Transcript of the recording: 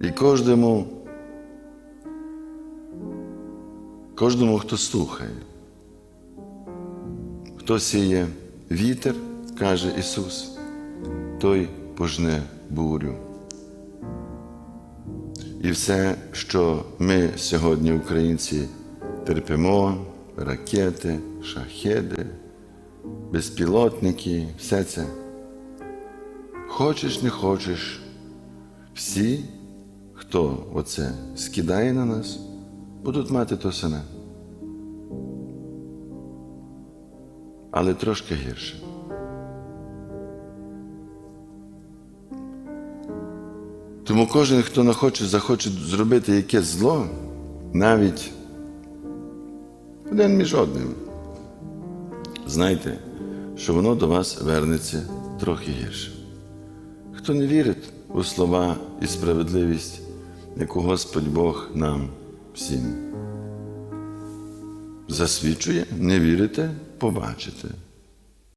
І кожному, кожному, хто слухає, хто сіє вітер, каже Ісус, той пожне бурю. І все, що ми сьогодні, українці, терпимо, ракети, шахеди, безпілотники, все це. Хочеш, не хочеш, всі, хто оце скидає на нас, будуть мати то саме. Але трошки гірше. Тому кожен, хто не хоче, захоче зробити якесь зло, навіть один між одним, знайте, що воно до вас вернеться трохи гірше. Хто не вірить у слова і справедливість, яку Господь Бог нам всім засвідчує, не вірите, побачите.